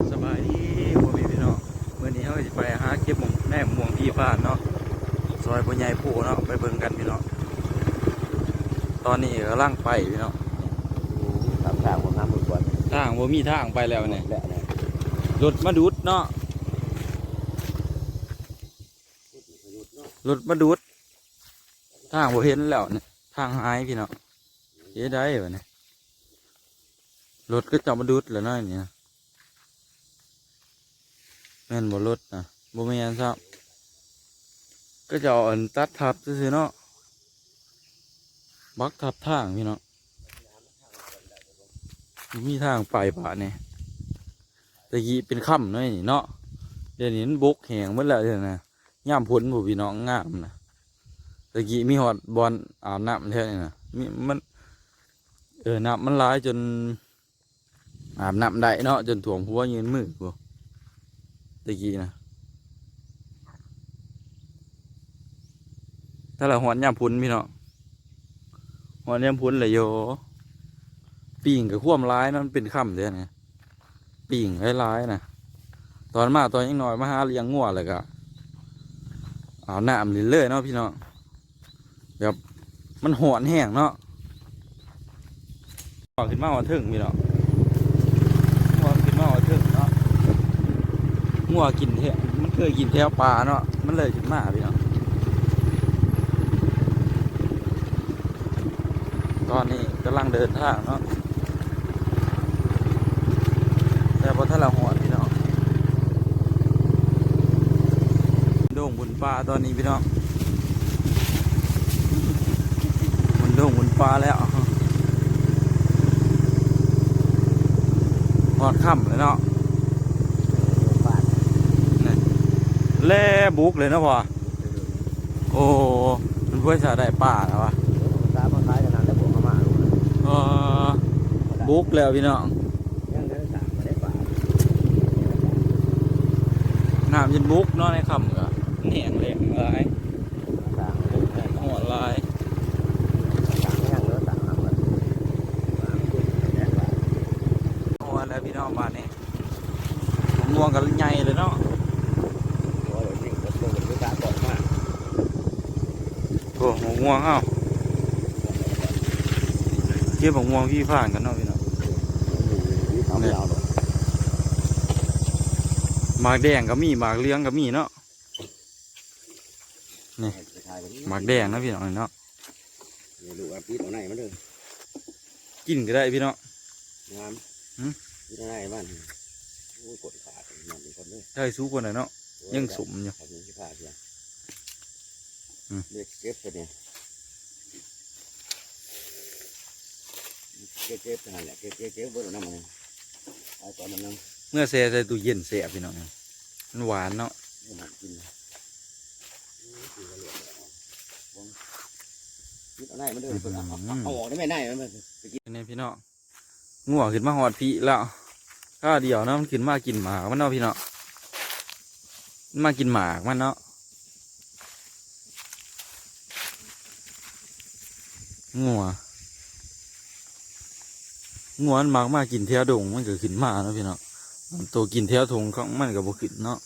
สบายดีพ่อแม่พี่น้องเมื่อนี้เขาจะไปหาเก็บหมงแม่ม่วงพี่บ้านเนาะซอยปัญญายผู้เนาะไปเบิ่งกันพี่น้องตอนนี้กำลังไปพี่น้องตามทางผมน้ำมือกวนทางบ่มีทางไปแล้วเนี่ยแหละเนี่ยรถมาดูดเนาะรถมาดูดทางบ่เห็นแล้วเนี่ยทางหายพี่น้องเฮ็ดได้บ่เนี่ยรถก็จะมาดูดแล้วเนาะนี่นะ แม่นบ่รถนะบ่แม่นครับก็จะเอาอันตัดทับซื่อเนาะบักทับทางพี่เน้องมีทางไปป่าเนี่ยตะกี้เป็นค่ำเนาะนี่เนาะเดี๋ยวนี้มันบกแหงหมดแล้วเดี๋ยวนะย่ามพ้นผู้พี่น้องงามนะตะกี้มีหอดบอลอาบน้ำแท้นี่นะมีมันเออน้ำมันหลายจนอาบน้ำได้เนาะจนถ่วมหัวยืนมือกู ตะกี้นะถ้าเราหอดย่าพ้นพี่เน้องหอดย่าพ้นเลยโยปีงกับข่วมร้ายนะมันเป็นค่ำเด้อเนี่ยปิ่งร้ายๆนะตอนมาตอนยังน้อยมาหาเลี้ยงงัวเลยก็เอาหน้ำลินเลยเนาะพี่เน้องแบบมันหอนแห้งเนาะหอนขึ้นมาหอนถึงพี่เน้องหอนขึ้นมาหอนถึงเนาะ งัวกินแท้มันเคยกินแถวปลาเนาะ มันเลยขึ้นมาพี่เน้องตอนนี้กำลังเดินทางเนาะ แต่พอถ้าเราหอดพี่เน้องโด่งบนฟ้าตอนนี้พี่เน้องมันโด่งบนฟ้าแล้วหอดค่ำเลยเนาะ บ้าน แล่บุกเลยเนาะพ่อโอ้มันเพื่อจะได้ป่าแล้ววะตาพ่อท้ายกันนั่นแล้วผมมามาลูกนะเออบุกแล้วพี่น้องยังเดินสามมาได้ป่าน้ำยันบุกเนาะในค่ำก็แหงแหลงหลายสามเดินสามหอดหลายสามยังเดินสามมามาขึ้นแดดป่าโอ้แล้วพี่น้องมาเนี่ยง่วงกันใหญ่เลยเนาะโอ้ยนี่ก็ ตัวเป็นตาบอดมากโอ้หัวง่วงเอ้าเก็บหัวง่วงพี่ผ่านกันเนาะพี่น้องนี่ทำไม่เอาหรอกหมากแดงก็มีหมากเหลี้ยงก็มีเนาะหมากแดงนะพี่น้องเนาะดูอาปีตเอาไหนมาเด้อกินก็ได้พี่น้องงามหืมปีตเอาไหนบ้านโอ้ยกดขาดนอนเป็นคนเด้อได้สู้คนไหนเนาะยังสมอยู่ ขอบคุณที่ขาดเนี่ยอืมเด็กเก็บไปเนี่ยเก็บเก็บไปนั่นแหละเก็บเก็บเก็บเบิดเอาน้ำมันเอาตอนมันนั่งเมื่อแช่ใส่ตู้เย็นเสียพี่น้องมันหวานเนาะไม่หนักกินคิดเอาไหนมันเดินเปิดเอาเอาเอาออกได้ไหมได้มันไปกินนี่พี่น้องง่วงขึ้นมาหอดพี่แล้วก็เดี๋ยวเนาะมันขึ้นมากินหมากมันเนาะพี่น้อง มันมากินหมากมันเนาะงัวงัวมันมักมากินแถวดงมันก็ขึ้นมาเนาะพี่น้องมันตัวกินแถวทงของมันก็บ่ขึ้นเนาะ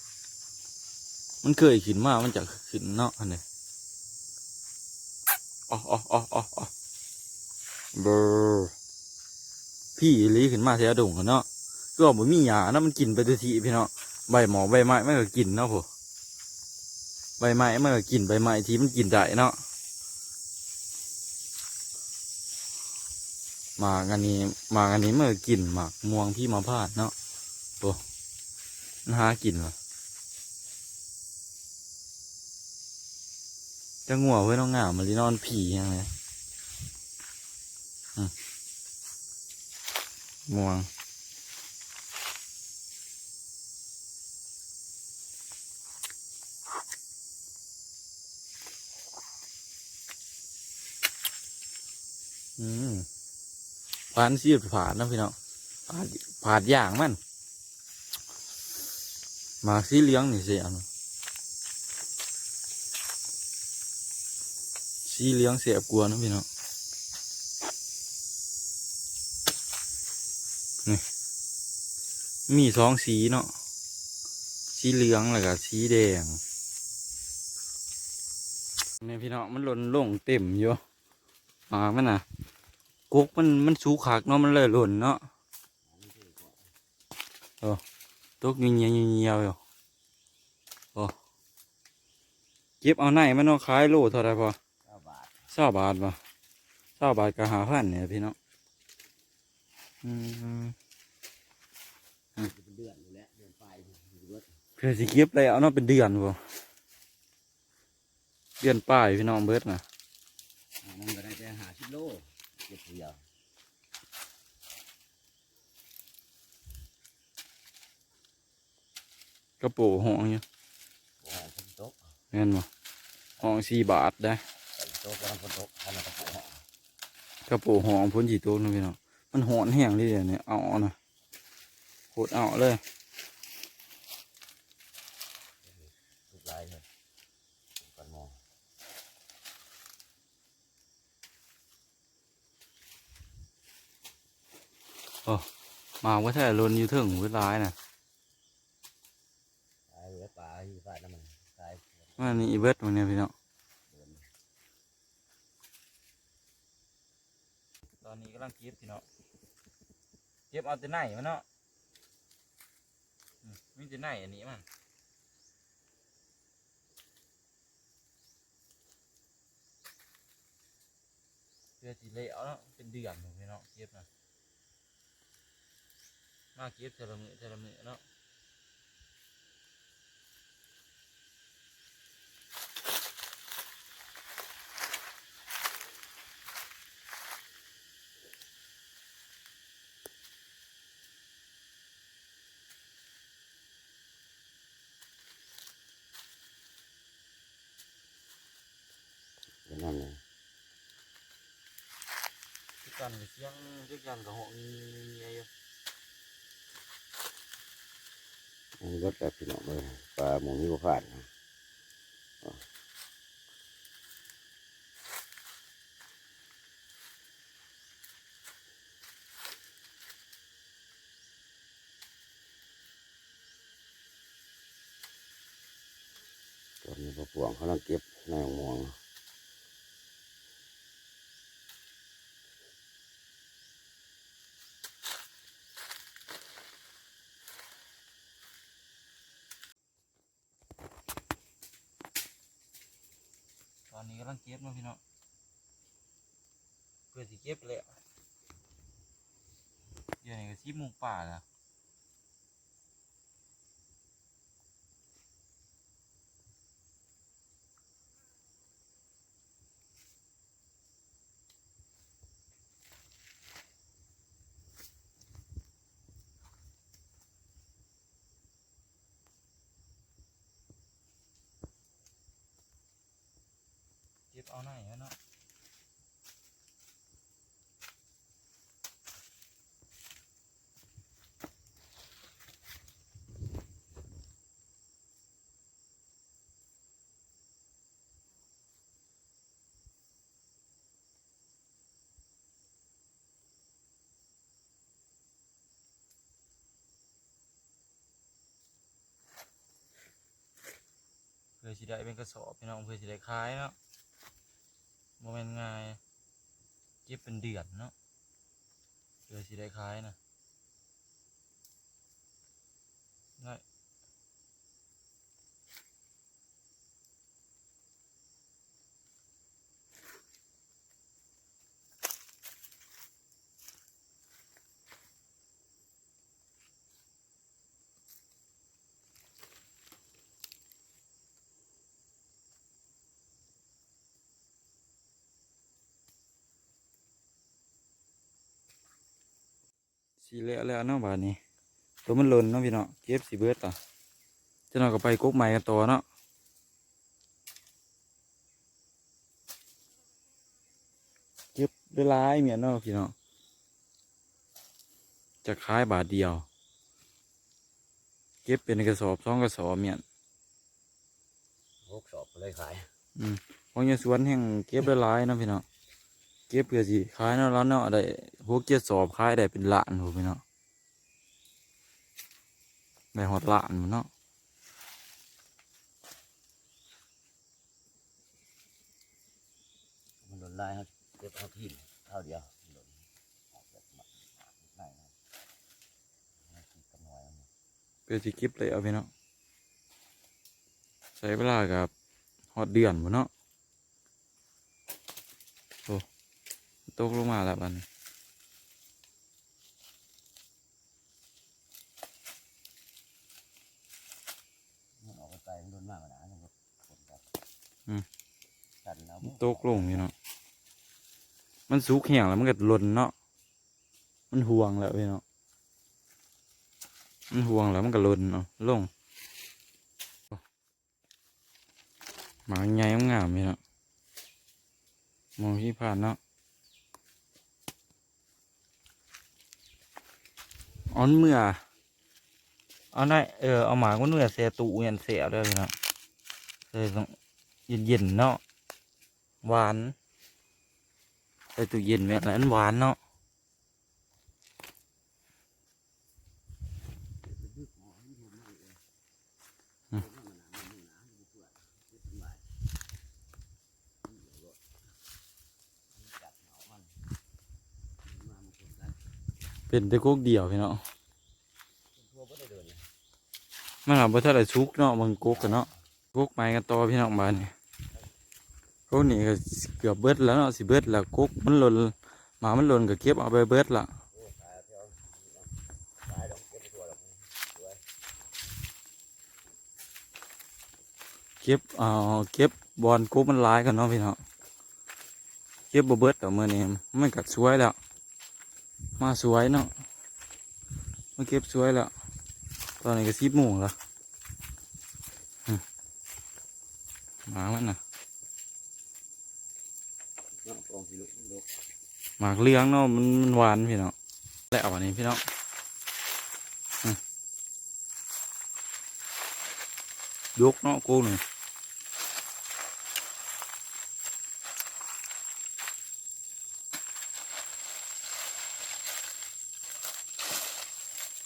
มันเคยขึ้นมา มันจะขึ้นเนาะอันนี้อ๋ออ๋ออ๋ออ๋ออ๋อเบอร์พี่อีหลีขึ้นมาแถวดงอะเนาะก็บ่มีหยานะมันกินไปทุกทีพี่น้อง ใบหมอใบไม้ไมันก็กินเนาะผมใบไม้ไมันก็กินใบไม้ที่มันกินได้เนาะหมากอันนี้หมากอันนี้เมื่อกินหมากม่วงพี่มาพาดเนาะโอ้นหากินเหรอจะงัวเพื่อน้องงามมันลีนอนผียังไงม่วง อืมผ่านซีดผ่านนะพี่น้องผ่านผ่านอย่างมันมาสีเหลี้ยงนี่สิอันสีเหลี้ยงเสียบกลัวนะพี่น้องนี่มีสองสีเนาะสีเหลืองแล้วก็สีแดงนี่พี่น้องมันหล่นลงเต็มอยู่อ่ามันน่ะ กกมันมันสูขากเนาะมันเลยหล่นเนาะโอ้ตกเงียบๆเงียบๆอยู่โอ้เก็บเอาไหนมันเนาะขายโลเท่าไหรพอเก้าบาทเศร้าบาทป่ะเศร้าบาทก็หาพันเนี่ยพี่น้องอืมเป็นเดือนอยู่แล้วเดือนปลายอยู่เบิดเพื่อสิเก็บแล้วเนาะเป็นเดือนบ่เดือนป้ายพี่น้องเบิดนะ อ่ามันก็ได้แต่หาสิบโลเก็บเดียวกระโปรงห้องอยู่โอ้ยฝนตกแม่นบ่ห้องสี่บาทได้ฝนตกกำลังฝนตกขนาดตะไคร้กระโปรงห้องพ้นจีโต้นะพี่น้องมันหอนแห้งเลยเดี๋ยวนี้เอาเอานะโคตรเอาเลย ทุกรายเลยกันมอง มาว่าแท้ลนอยู่เถึงเวลายน่ะตายเหลือปลาอยู่ฝ่ายน้ำมันตายว่านี่อีเบิดมันเนี่ยพี่น้องเดือนตอนนี้กำลังเก็บพี่น้องเก็บเอาแต่ไหนมันเนาะอืมมีแต่ไหนอันนี้มันเพื่อสิเละเอาเนาะเป็นเดือนผมพี่น้องเก็บนะ มาเก็บเทอละมือเทอละมือเนาะเป็นนั่นเลยทุกกันกับเสียงทุกกันกับหงเงียอยู่อัน นี้เบิดแบบพี่น้องเลยปลาหมูนี่ก็ขาดนะตอนนี้พอปวงเขาต้องเก็บในหมวง ตอนนี้กำลังเก็บเนาะพี่น้อง เพื่อสิเก็บเลยอะเดี๋ยวนี้ก็สิบโมงป่าแล้วเก็บเอาหน่อยเนาะ อสิได้เป็นกระสอบพี่น้องเพื่อสิได้ขายเนาะโมเมนง่ายเก็บเป็นเดือนเนาะเพื่อสิได้ขายนะ สีเละแล้วเนาะบาดนี้ ตัวมันหล่นเนาะพี่เนาะเก็บสีเบิดต่อจะนอนก็ไปกกใหม่กันต่อเนาะเก็บได้หลายเมียนเนาะพี่เนาะจะขายบาทเดียว เก็บเป็นกระสอบสองกระสอบเมียนหกสอบก็เลยขายของอยาสวนแห่งเก็บได้หลายเนาะพี่เนาะเก็บเพื่อสิขายเนาะแล้วเนาะได้หกเจ็ดสอบขายได้เป็นล้านโหพี่เนาะได้หอดหลานมันเนาะมันโดนไล่ครับเก็บเอาที่เท่าเดียวโดนออกจากมัดไล่นะเพื่อสิเก็บเลยเอาพี่เนาะใช้เวลากับหอดเดือนบ่เนาะโอ้ ตกลงมาแล้วบัดนี้มันออกไปไกลมันโดนมากกว่านั้นนะครับคนกับอืมกันแล้วตกลงพี่เนาะมันสุกแห้งแล้วมันก็หล่นเนาะมันห่วงแล้วพี่เนาะมันห่วงแล้วมันก็หล่นเนาะลงหมาใหญ่งามๆพี่เนาะมองที่ผ่านเนาะ อ่อนเมื่อเอาได้เออเอาหมาก็เมื่อเสียตูเงียนเสียด้วยพี่เนะเลยต้องเย็นๆเนาะหวานใส่ตู้เย็นแม่นอันหวานเนาะอืม เป็นแต่กุกเดียวพี่เนาะทั่วก็ได้เดินนะมันหาบ่ทันได้สุกเนาะบางกุกกันเนาะกุกไม้กันต่อพี่น้องบ้านนี่กกนี่ก็เกือบเบิดแล้วเนาะสิเบิดแล้วกุกมันหล่นหมามันหล่นก็เก็บเอาไปเบิดละเก็บไปตัวดอเก็บเอาเก็บบอลกบมันลายกันเนาะพี่เนาะเก็บบ่เบิดแต่เมื้อนี้มันก็สวยแล้ว มาสวยเนาะมาเก็บสวยแล้ว ตอนนี้ก็สิบโมงแล้วมหมามันน่ะเนะหมากเลี้ยงเนาะมันมันหวานพี่เนาะแล้วอันนี้พี่เนาะยกเนาะกูหนึ่ง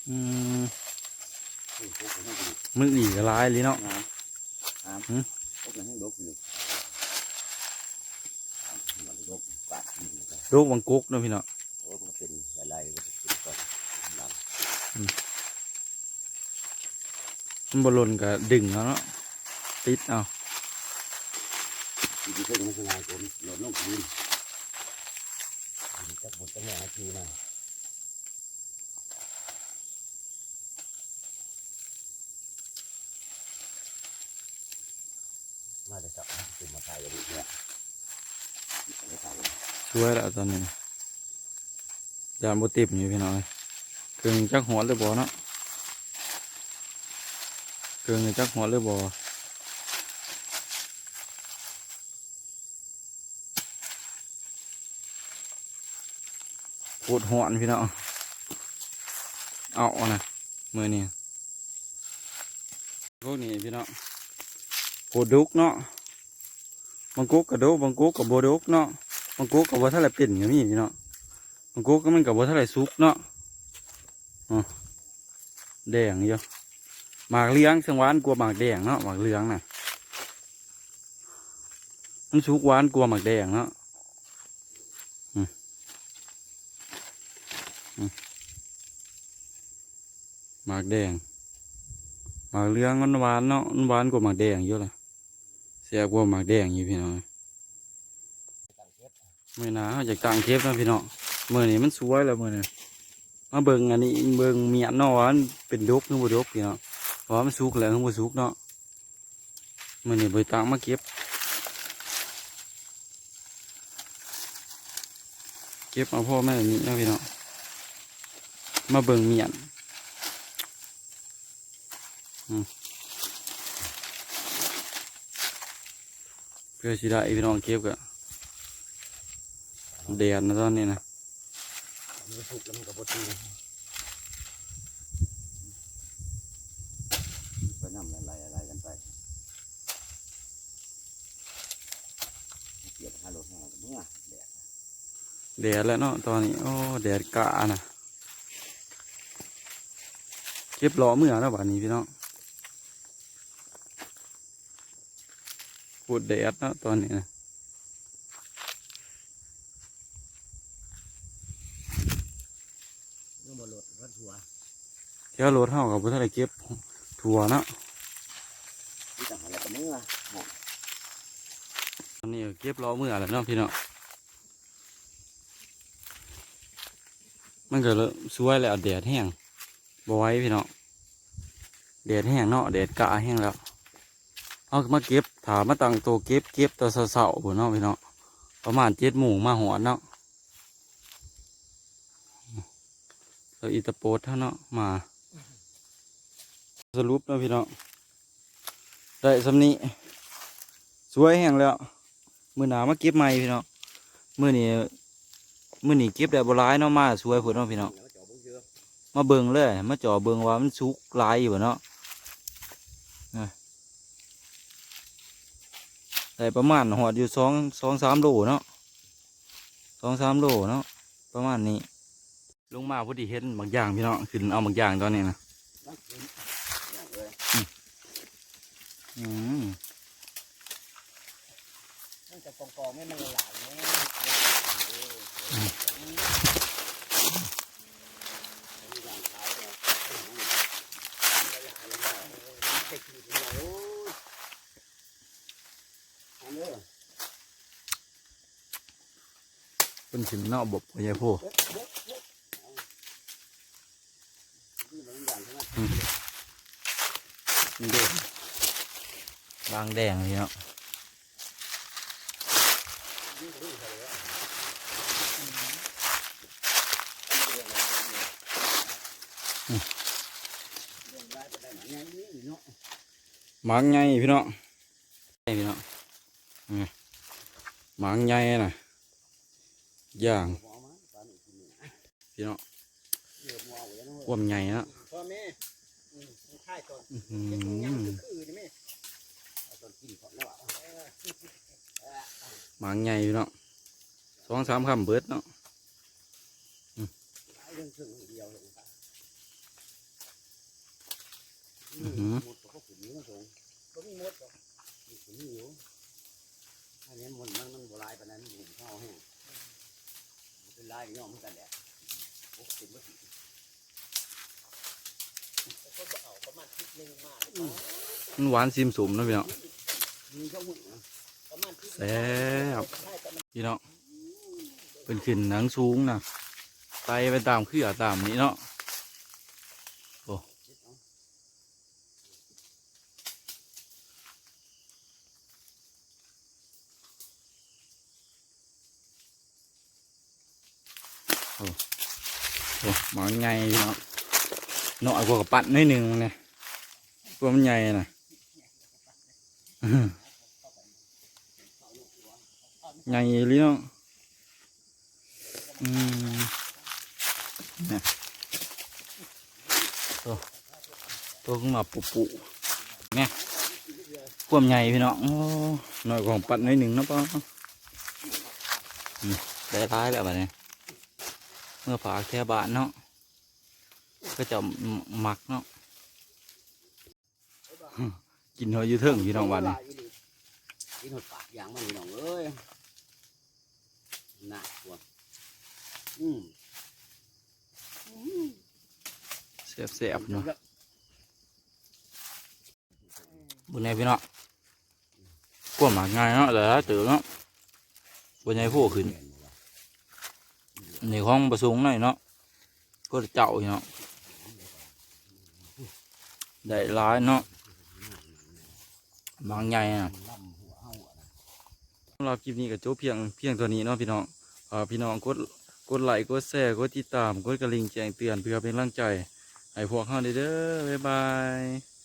อืมนี่พวกมันให้ดูมึงอีกหลายเลยเนาะน้ำน้หืมำพวกมันให้ลุกอยู่มันลุกปากกินนะครังกุกเนาะพี่เนาะโอ้มันเป็นอะไรก็เป็นก่อนหลังมันบอลนก็ดึงเอาเนาะติดเอาที่เพิ่งมันสลายผมหล่นลงพื้นจับบทตั้งแต่นาทีมา จะจับเป็นมาตายกันอีกเนี่ยช่วยแล้วตอนนี้ยามบติบอยู่พี่น้อยเครื่งจักหัวเลยบ่เนาะเครื่งจักหัวเลยบ่ปวดหวนพี่น้องเอานะมือนี่พวกนี้พี่น้องปวดดุกเนาะ บางกุ๊กกระโดกบางกุ๊กกับโบดุกเนาะบางกุ๊กกับว่าเท่าไรเป็นก็มีพี่เนาะบางกุ๊กก็มันกับว่าเท่าไรสุกเนาะอ๋อแดงอยู่หมากเลี้ยงเชียงหวานกลัวหมากแดงเนาะหมากเหลืองน่ะมันสุกหวานกลัวหมากแดงเนาะอืมอืมหมากแดงหมากเลี้ยงมันหวานเนาะมันหวานกว่าหมากแดงอยู่เลย เสียกว่าหมากแดงอยู่พี่น้องมื่อนาเขาจากต่างเทปนะพี่น้องมื่อนี้มันสวยแล้วเมื่อนี้มาเบิ่งอันนี้เบิ่งเมียนนาะว่ามันเป็นดกหรือบ่ดกพี่น้องเพราะว่ามันสุกแล้วหรือบ่สุกเนาะเมื่อนี้ใบตางมาเก็บ เก็บเอาพ่อแม่นี้นะพี่น้องมาเบิ่งเมียนอืม เพื่อสิได้พี่น้องเก็บกะแดดนะตอนนี้นะมันสุกแล้วมันก็บตีไปนำอะไรอะไรกันไปเกียดฮัลโหลแห้งเมื่อแดดแดดแล้วเนาะตอนนี้ โอ้แดดกะนะเก็บก็บล้อเมื่อแล้วบัดนี้พี่น้อง ปวดแดดเนาะตอนนี้นะเมื่อบอลดรถทัวร์เที่ยวรถเท่ากับพุทธะเก็บถั่วเนาะที่ต่างอะไรกับเมื่อบอกตอนนี้ก็เก็บล้อเมื่อแล้วเนาะพี่น้องมันก็เริ่มสวยแล้วแดดแห้งบไหว้พี่น้องแดดแห้งเนาะแดดกะแห้งแล้ว เอามาเก็บถามมาตั้งโตวเก็บเก็บตอนเสาๆพุ่นเนาะพี่เน้องประมาณเจ็ดโมงมาหอนเนาะแล้วอีตาโปดเท่าเนาะมา สรุปเนาะพี่เน้องได้สำนี้สวยแห้งแล้ว มือหนามาเก็บใหม่พี่เน้องมือนี้มือนี้เก็บได้บหลายเนาะมาสวยพุ่นเนาะพี่เชือมาเบิ่งเลย มาจ่อเบิ่งว่ามันสุกลายอยู่เนาะ ได้ประมาณหอดอยู่สองสองสามโลเนาะสองสามโลเนาะประมาณนี้ ลงมาพอดีเห็นบางอย่างพี่น้องขึ้นเอาบางอย่างตอนนี้นะนั่งกินอย่างเลยอืม นั่งจะกองกองไม่มันหลายเนี่ยอันนี้ เป็นขึ้นเนาะบบพญาโพนี่มันอย่างใช่ไหมนี่เด้บางแดงเนาะได้ไปได้ไหนนี่เนาะมางใหญ่พี่เนาะพี่เนาะมางใหญ่น่ะ ย่างพี่เนาะเดือดหัวไว้นะความใหญ่เนะพ่อแม่ค่ายก่อนอื้อหืเก็บของยางอคือนี่แม่ตอนกินก่อนแล้วอะหมางใหญ่พี่เนาะสองสามคำเบิดเนาะเรื่องเครื่องเดียวเลยครับอื้อหือหมดก็ขุนนี้มันนี้มันมันโบราณปานนั้นอยู่ข้าวแห้ง ลายย่อมเหมือกันแหละโอ้เต็มหมดแล้วก็เอาประมาณทิศหนึ่งมามันหวานซิมสุมนะพี่เนาะมีก็มึงประมาณทิศแซ่บพี่น้องเป็นขึ้นหนังสูงนะไตไปตามขึ้นตามนี้เนาะโอ้โอ้โอ้ หมางใหญ่พี่เนาะเนาะกว่ากับปัดนิดหนึ่งเนี่ยตัวมันใหญ่น่ะอื้อหือใหญ่เลยเนาะอืมเนี่ยตัวตัวขึ้นมาปุปุเนี่ยความใหญ่พี่น้องโอ้หน่อยของปัดหน่อยหนึ่งเนาะป้าอืมได้ร้ายแล้วแบบนี้ เมื่อฝากแค่บาทเนาะก็จะหมักเนาะกินหอยอยูเทิงพี่น้องบ้านนี้กินหดปากอย่างมันพี่น้องเอ้ยหนักกว่าอืมเสียบเสียบๆเนาะบุญใหญ่พี่น้องกวหมากง่ายเนาะแต่ถ้าเจอเนาะบุญใหญ่พูขึ้นในห้องประสงหน่อยเนาะก็เจ้าเนาะได้ร้ายเนาะบางใหญ่นะสำหรับคลิปนี้ก็จบเพียงเพียงตัวนี้เนาะพี่น้องอพี่น้องกดกดไลค์กดแชร์กดติดตามกดกระลิ่งแจ้งเตือนเพื่อเป็นกำลังใจให้พวกเขาเด้อเด้อบ๊ายบาย